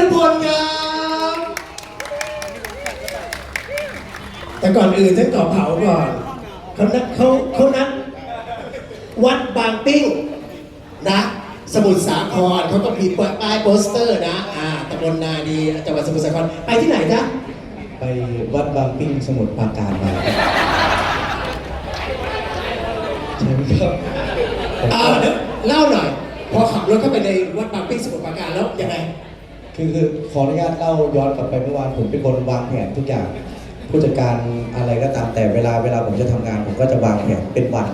นพลครับ แต่ก่อนอื่นฉันขอเผาก่อนเขานัดเขาเขานัดวัดบางปิ้งนะสมุทรสาครเขาก็มีป้ายโปสเตอร์นะอ่าตำบลนาดีจังหวัดสมุทรสาครไปที่ไหนจ๊ะไปวัดบางปิ้งสมุทรปราการมาครับใช่ไหมครับอ่าเดี๋ยวเล่าหน่อย พอขับรถเข้าไปในวัดบางปิ้งสมุทรปราการแล้วยังไง คือคือขออนุญาตเล่าย้อนกลับไปเมื่อวานผมเป็นคนวางแผนทุกอย่าง ผู้จัดการอะไรก็ตามแต่เวลาเวลาผมจะทำงาน ผมก็จะวางแผนเป็นวัน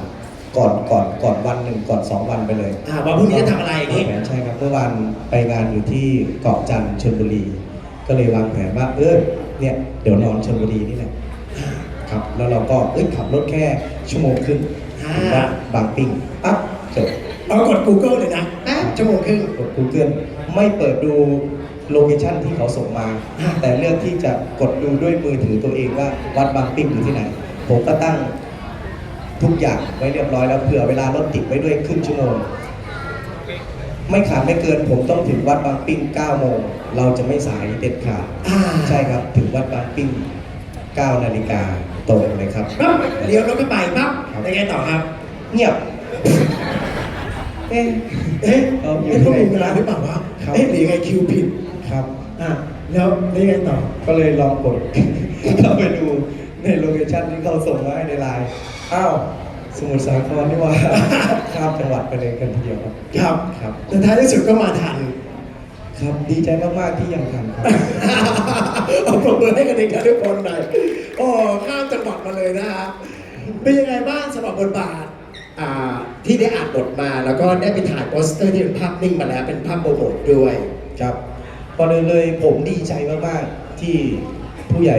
ก่อนก่อนก่อนวันหนึ่งก่อนสองวันไปเลยอ่าว่าพรุ่งนี้จะทำอะไรอย่างนี้ วางแผนใช่ครับเมื่อวานไปงานอยู่ที่เกาะจันทร์ชลบุรี ก็เลยวางแผนว่าเออเนี่ยเดี๋ยวนอนชลบุรีนี่แหละครับแล้วเราก็เอ้ยขับรถแค่ชั่วโมงครึ่งถึงวัดบางปิ้งปั๊บจบ เอากด Google เลยนะ แป๊บชั่วโมงครึ่งกด Google ไม่เปิดดูโลเคชั่นที่เขาส่งมาอ่าแต่เลือกที่จะกดดูด้วยมือถือตัวเองว่าวัดบางปิ้งอยู่ที่ไหน ผมก็ตั้งทุกอย่างไว้เรียบร้อยแล้วเผื่อเวลารถติดไว้ด้วยครึ่งชั่วโมง ไม่ขาดไม่เกินผมต้องถึงวัดบางปิ้ง9โมงเราจะไม่สายเด็ดขาดอ่าใช่ครับถึงวัดบางปิ้ง9นาฬิกาตรงเลยครับปั๊บเลี้ยวรถก็ไปปั๊บครับยังไงต่อครับ เงียบ เอ๊ะเอ๊ะเอาอยู่เอ๊ะต้องมีเวลาหรือเปล่าวะครับ เอ๊ะหรือยังไงคิวผิดครับ อะแล้วแล้วยังไงต่อ ก็เลยลองกด เข้าไปดูในโลเคชั่นที่เขาส่งมาให้ในไลน์อ้าวสมุทรสาครนี่ว่า ข้ามจังหวัดไปเลยกันทีเดียวครับ ครับครับ แต่ท้ายที่สุดก็มาทัน ครับดีใจมากๆที่ยังทันครับ เอาปรบมือให้กันเองกันทุกคนหน่อยโอ้ข้ามจังหวัดมาเลยนะฮะเป็นยังไงบ้างสำหรับบทบาท ที่ได้อ่านบทมาแล้วก็ได้ไปถ่ายโปสเตอร์ที่เป็นภาพนิ่งมาแล้วเป็นภาพโปรโมทด้วยครับก่อนอื่นเลยผมดีใจมากๆที่ผู้ใหญ่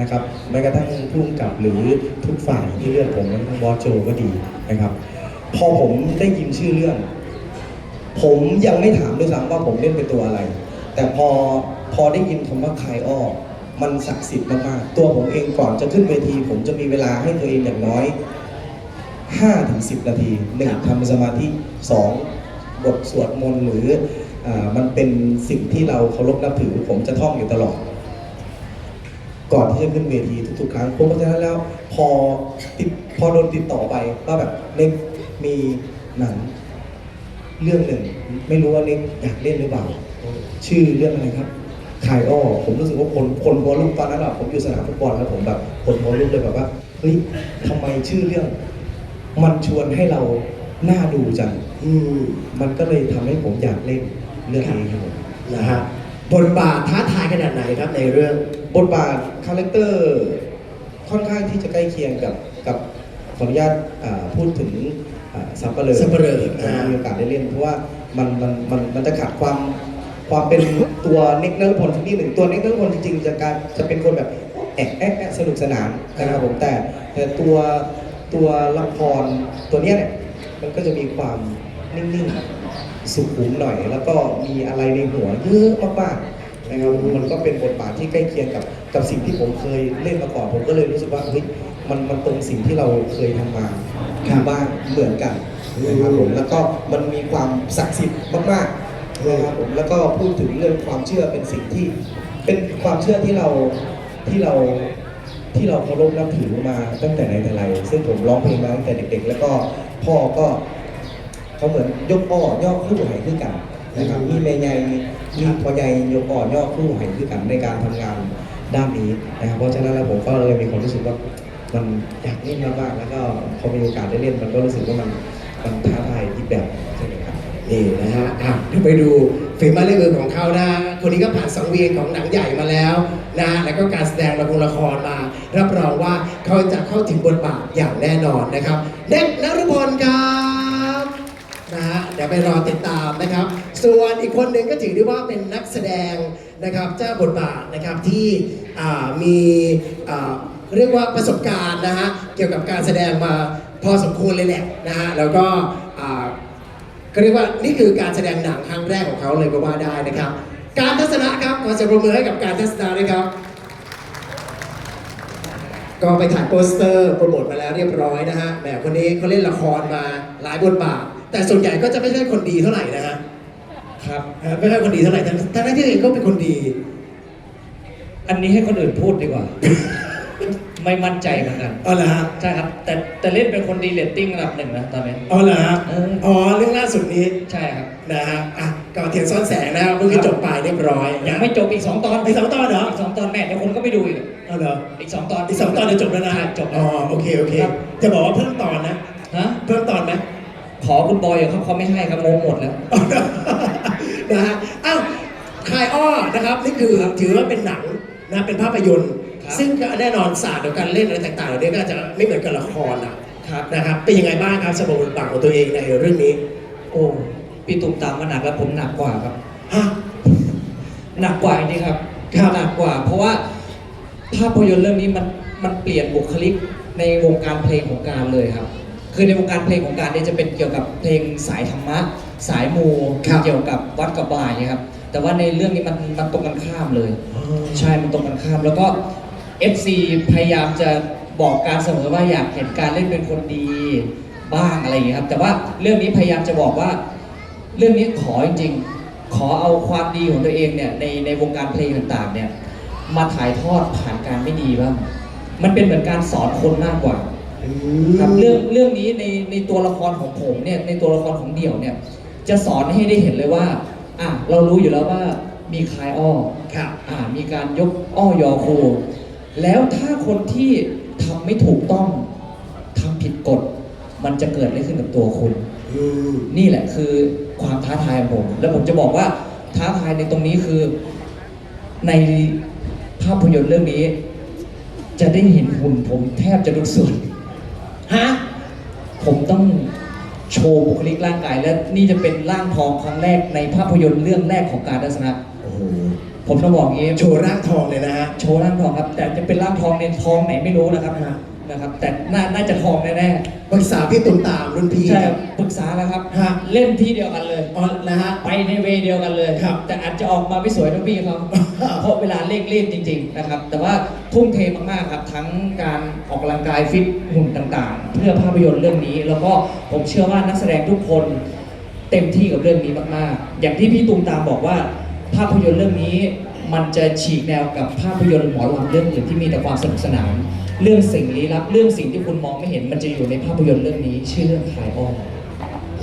นะครับแม้กระทั่งผู้กำกับหรือทุกฝ่ายที่เลือกผมทั้งบอสโจก็ดีนะครับ พอผมได้ยินชื่อเรื่อง ผมยังไม่ถามด้วยซ้ำว่าผมเล่นเป็นตัวอะไร แต่พอพอได้ยินคำว่าคายอ้อมันศักดิ์สิทธิ์มากๆตัวผมเองก่อนจะขึ้นเวที ผมจะมีเวลาให้ตัวเองอย่างน้อย 5-10ถึง10นาทีหนึ่งทำสมาธิสองบทสวดมนต์หรืออามันเป็นสิ่งที่เราเคารพนับถือผมจะท่องอยู่ตลอด ก่อนที่จะขึ้นเวทีทุกๆครั้งเพราะฉะนั้นแล้วพอติดพอโดนติดต่อไปว่าแบบเน็กมีหนังเรื่องหนึ่ง ไม่รู้ว่าเน็กอยากเล่นหรือเปล่า ชื่อเรื่องอะไรครับคายอ้อผมรู้สึกว่าคนคนหัวลุกตอนนั้นอะผมอยู่สนามฟุตบอลแล้วผมแบบคนหัวลุกเลยแบบว่าเฮ้ยทำไมชื่อเรื่อง มันชวนให้เราน่าดูจังอืมมันก็เลยทำให้ผมอยากเล่นเรื่องนี้ครับผมนะฮะบทบาทท้าทายขนาดไหนครับในเรื่อง บทบาทคาแรคเตอร์ค่อนข้างที่จะใกล้เคียงกับกับขออนุญาตอ่าพูดถึงอ่าซับเปลือสับปะเลอผมอ่า มีโอกาสได้เล่น เพราะว่ามันมันมันมันจะขาดความความเป็นตัวเน็กนรพลสักนิดหนึ่งตัวเน็กนรพลจริงๆจะการจะเป็นคนแบบแอะแอะแอะสนุกสนานนะครับผมแต่แต่ตัว ตัวละครตัวเนี้ยเนี่ยมันก็จะมีความนิ่งๆสุขุมหน่อย แล้วก็มีอะไรในหัวเยอะมากๆนะครับมันก็เป็นบทบาทที่ใกล้เคียงกับกับสิ่งที่ผมเคยเล่นมาก่อนผมก็เลยรู้สึกว่าเฮ้ยมันมันตรงสิ่งที่เราเคยทำมาอยู่บ้างเหมือนกันนะครับผมแล้วก็มันมีความศักดิ์สิทธิ์มากๆนะครับผมแล้วก็พูดถึงเรื่องความเชื่อเป็นสิ่งที่เป็นความเชื่อที่เราที่เรา ที่เราเคารพนับถือมาตั้งแต่ไหนแต่ไรซึ่งผมร้องเพลงมาตั้งแต่เด็กๆ แล้วก็พ่อก็เขาเหมือนยกอ้อย่อคู่ไหขึ้นกันนะครับมีแม่ใหญ่มีพ่อใหญ่ยกอ้อย่อคู่ไหขึ้นกันในการทำงานด้านนี้นะครับเพราะฉะนั้นแล้วผมก็เลยมีความรู้สึกว่ามันอยากเล่นมากๆแล้วก็พอมีโอกาสได้เล่นมันก็รู้สึกว่ามันมันท้าทายอีกแบบ นี่นะฮะอะเดี๋ยวไปดูฝีไม้ลายมือของเขานะ คนนี้ก็ผ่านสังเวียนของหนังใหญ่มาแล้วนะแล้วก็การแสดงละครละครมา รับรองว่าเขาจะเข้าถึงบทบาทอย่างแน่นอนนะครับเด็กนฤพลครับนะฮะเดี๋ยวไปรอติดตามนะครับ ส่วนอีกคนหนึ่งก็ถือได้ว่าเป็นนักแสดงนะครับเจ้าบทบาทนะครับที่มีเรียกว่าประสบการณ์นะฮะเกี่ยวกับการแสดงมาพอสมควรเลยแหละนะฮะแล้วก็ ก็เรียกว่านี่คือการแสดงหนังครั้งแรกของเขาเลยก็ว่าได้นะครับ การทัศนะครับขอเสียงปรบมือให้กับการทัศนะด้วยครับ ก็ไปถ่ายโปสเตอร์โปรโมทมาแล้วเรียบร้อยนะฮะแหมคนนี้เขาเล่นละครมาหลายบทบาท แต่ส่วนใหญ่ก็จะไม่ใช่คนดีเท่าไหร่นะฮะครับไม่ค่คนดีเท่าไหร่แต่ทั้งที่เองก็เป็นคนดี อันนี้ให้คนอื่นพูดดีกว่า ไม่มั่นใจเหมือนกันอ๋อเหรอฮะใช่ครับ แต่แต่เล่นเป็นคนดีเรตติ้งระดับหนึ่งนะตอนนี้อ๋อเหรอฮะเอออ๋อเรื่องล่าสุดนี้ใช่ครับนะฮะอะก่อนเทียนซ้อนแสงนะครับเพิ่งจะจบไปเรียบร้อยยังไม่จบอีกสองตอนไปสองตอนเหรออีกสองตอนแม่เดี๋ยวคนก็ไปดูอีกเอาเหรออีกสองตอนอีกสองตอนจะจบแล้วนะใช่จบอ๋อโอเคโอเคครับจะบอกว่าเพิ่มตอนนะฮะเพิ่มตอนไหมขอคุณบอยเขาเขาไม่ให้ครับโมหมดแล้วนะฮะอ้าวคายอ้อนะครับนี่คือถือว่าเป็นหนังนะเป็นภาพยนตร์ครับ ซึ่งก็แน่นอนศาสตร์ของการเล่นอะไรต่างๆเหล่านี้ก็อาจจะไม่เหมือนกับละครอะครับนะครับเป็นยังไงบ้างครับสมบทบาทของตัวเองในเรื่องนี้ โอ้พี่ตุ่มตามมาหนักแล้วผมหนักกว่าครับฮะหนักกว่าจริงๆครับครับหนักกว่า เพราะว่าภาพยนตร์เรื่องนี้มันมันเปลี่ยนบุคลิกในวงการเพลงของการเลยครับ คือในวงการเพลงของการเนี่ยจะเป็นเกี่ยวกับเพลงสายธรรมะ สายมูครับเกี่ยวกับวัดกับบายเนี่ยครับ แต่ว่าในเรื่องนี้มันมันตรงกันข้ามเลย ใช่ มันตรงกันข้าม แล้วก็ FC พยายามจะบอกการเสมอว่าอยากเห็นการเล่นเป็นคนดีบ้างอะไรอย่างเงี้ยครับแต่ว่าเรื่องนี้พยายามจะบอกว่า เรื่องนี้ขอจริงๆ ขอเอาความดีของตัวเองเนี่ยในในวงการเพลงต่างๆเนี่ยมาถ่ายทอดผ่านการไม่ดีบ้างมันเป็นเหมือนการสอนคนมากกว่าครับเรื่องเรื่องนี้ในในตัวละครของผมเนี่ยในตัวละครของเดี่ยวเนี่ยจะสอนให้ได้เห็นเลยว่าอะเรารู้อยู่แล้วว่ามีคลายอ้อครับอ่ามีการยกอ้อยอครู แล้วถ้าคนที่ทำไม่ถูกต้องทำผิดกฎ มันจะเกิดอะไรขึ้นกับตัวคุณอืมนี่แหละคือความท้าทายของผม แล้วผมจะบอกว่าท้าทายในตรงนี้คือ ในภาพยนตร์เรื่องนี้ จะได้เห็นหุ่นผมแทบจะทุกส่วน ฮะ ผมต้องโชว์บุคลิกร่างกาย และนี่จะเป็นร่างทองครั้งแรกในภาพยนตร์เรื่องแรกของการทัศนะ โอ้โห ผมต้องบอกอย่างนี้โชว์ร่างทองเลยนะฮะ โชว์ร่างทองครับ แต่จะเป็นร่างทองในทองไหนไม่รู้นะครับฮะ นะครับ แต่น่าน่าจะทองแน่ปรึกษาพี่ตุนตามรุ่นพี่ๆใช่ครับปรึกษาแล้วครับ ฮะ เล่นที่เดียวกันเลย อ๋อนะฮะ ไปในเวย์เดียวกันเลยครับแต่อาจจะออกมาไม่สวยเท่าพี่เขา เพราะเวลาเร่งรีบจริง ๆ นะครับ แต่ว่าทุ่มเทมากๆครับ ทั้งการออกกำลังกายฟิตหุ่นต่างๆ เพื่อภาพยนตร์เรื่องนี้ แล้วก็ผมเชื่อว่านักแสดงทุกคนเต็มที่กับเรื่องนี้มากๆ อย่างที่พี่ตูมตามบอกว่า ภาพยนตร์เรื่องนี้มันจะฉีกแนวกับภาพยนตร์หมอลำเรื่องอื่นที่มีแต่ความสนุกสนาน เรื่องสิ่งลี้ลับเรื่องสิ่งที่คุณมองไม่เห็นมันจะอยู่ในภาพยนตร์เรื่องนี้ชื่อเรื่องคลายอ้อม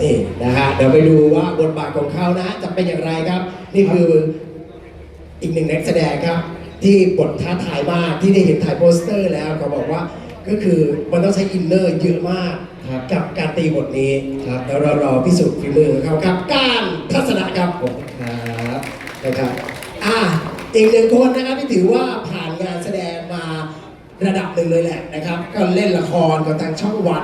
นี่นะฮะเดี๋ยวไปดูว่าบทบาทของเขานะจะเป็นอย่างไรครับ นี่คืออีกหนึ่งนักแสดงครับ ที่บทท้าทายมากที่ได้เห็นถ่ายโปสเตอร์แล้วเขาบอกว่าก็คือมันต้องใช้อินเนอร์เยอะมากกับการตีบทนี้ครับแล้วเรารอพิสูจน์ฝีมือของเขาครับ การทัศนะครับผมครับ นะครับอะอีกหนึ่งคนนะครับที่ถือว่าผ่านงานแสดงมาระดับหนึ่งเลยแหละนะครับ ก็เล่นละครกับทางช่องวัน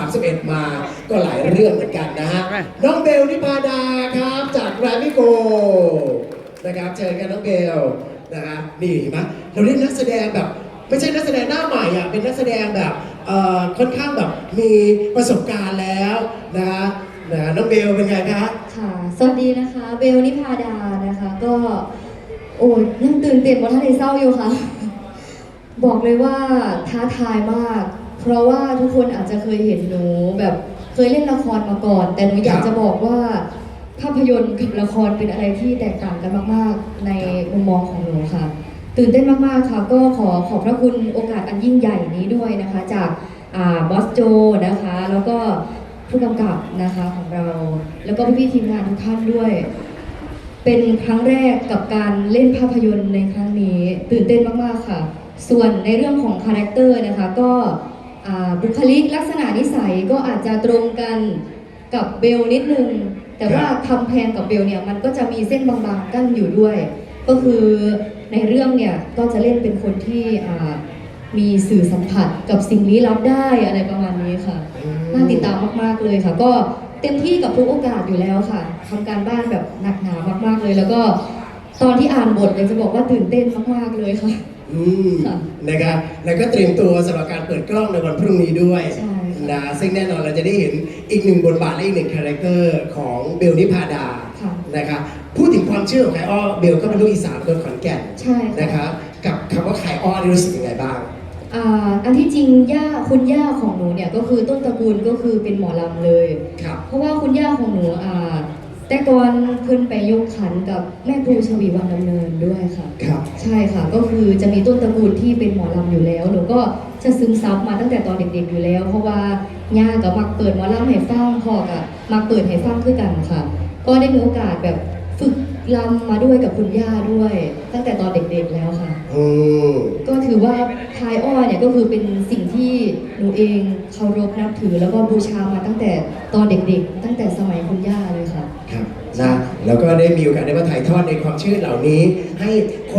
31 มาก็หลายเรื่องเหมือนกันนะฮะน้องเบลนิพาดาครับจากแกรมมี่โกนะครับเชิญกันน้องเบลนะฮะนี่เห็นไหมเราเล่นนักแสดงแบบไม่ใช่นักแสดงหน้าใหม่อะเป็นนักแสดงแบบเอ่อค่อนข้างแบบมีประสบการณ์แล้วนะฮะนะน้องเบลเป็นไงคะค่ะสวัสดีนะคะ เบลนิพาดานะคะ ก็โอ้ยยังตื่นเต้นว่าท่านในเศร้าอยู่ค่ะ บอกเลยว่าท้าทายมาก เพราะว่าทุกคนอาจจะเคยเห็นหนูแบบเคยเล่นละครมาก่อน แต่หนูอยากจะบอกว่าภาพยนตร์กับละครเป็นอะไรที่แตกต่างกันมาก ๆ ในมุมมองของหนูค่ะ ตื่นเต้นมาก ๆ ค่ะ ก็ขอขอบพระคุณโอกาสอันยิ่งใหญ่นี้ด้วยนะคะ จากบอสโจนะคะ แล้วก็ผู้กำกับนะคะของเรา แล้วก็พี่ทีมงานทุกท่านด้วย เป็นครั้งแรกกับการเล่นภาพยนตร์ในครั้งนี้ ตื่นเต้นมาก ๆ ค่ะ ส่วนในเรื่องของคาแรคเตอร์นะคะ ก็บุคลิกลักษณะนิสัยก็อาจจะตรงกันกับเบลนิดนึง แต่ว่าคำแพงกับเบลเนี่ยมันก็จะมีเส้นบางๆกั้นอยู่ด้วย ก็คือในเรื่องเนี่ยก็จะเล่นเป็นคนที่มีสื่อสัมผัสกับสิ่งลี้ลับได้อะไรประมาณนี้ค่ะ น่าติดตามมากๆเลยค่ะ ก็ เต็มที่กับทุกโอกาสอยู่แล้วค่ะทำการบ้านแบบหนักหนามาก ๆเลย แล้วก็ตอนที่อ่านบทเลยจะบอกว่าตื่นเต้นมากๆเลยค่ะ อืมค่ะนะครับแล้วก็เตรียมตัวสำหรับการเปิดกล้องในวันพรุ่งนี้ด้วยใช่ค่ะนะซึ่งแน่นอนเราจะได้เห็นอีกหนึ่งบทบาทและอีกหนึ่งคาแรคเตอร์ของเบลนิพาดาค่ะนะครับพูดถึงความเชื่อของไคอ้อเบลก็เป็นลูกอีสานคนขอนแก่นใช่ค่ะนะครับกับคำว่าไคอ้อนี่รู้สึกยังไงบ้าง อ่าอันที่จริงย่าคุณย่าของหนูเนี่ยก็คือต้นตระกูลก็คือเป็นหมอลำเลย ครับ เพราะว่าคุณย่าของหนูอ่าแต่ก่อนเพิ่นไปยกขันกับแม่ครูชวีวันดำเนินด้วยค่ะ ครับ ใช่ค่ะก็คือจะมีต้นตระกูลที่เป็นหมอลำอยู่แล้วหนูก็จะซึมซับมาตั้งแต่ตอนเด็กๆอยู่แล้ว เพราะว่าย่ากับมักเปิดหมอลำให้ฟังพ่อกับมักเปิดให้ฟังคือกันค่ะ ก็ได้มีโอกาสแบบ ฝึกลำมาด้วยกับคุณย่าด้วย ตั้งแต่ตอนเด็กๆแล้วค่ะ อืมก็ถือว่าทายอ้อเนี่ยก็คือเป็นสิ่งที่หนูเองเคารพนับถือ แล้วก็บูชามาตั้งแต่ตอนเด็กๆ ตั้งแต่สมัยคุณย่าเลยค่ะ ครับนะแล้วก็ได้มีโอกาสได้มาถ่ายทอดในความเชื่อเหล่านี้ให้คน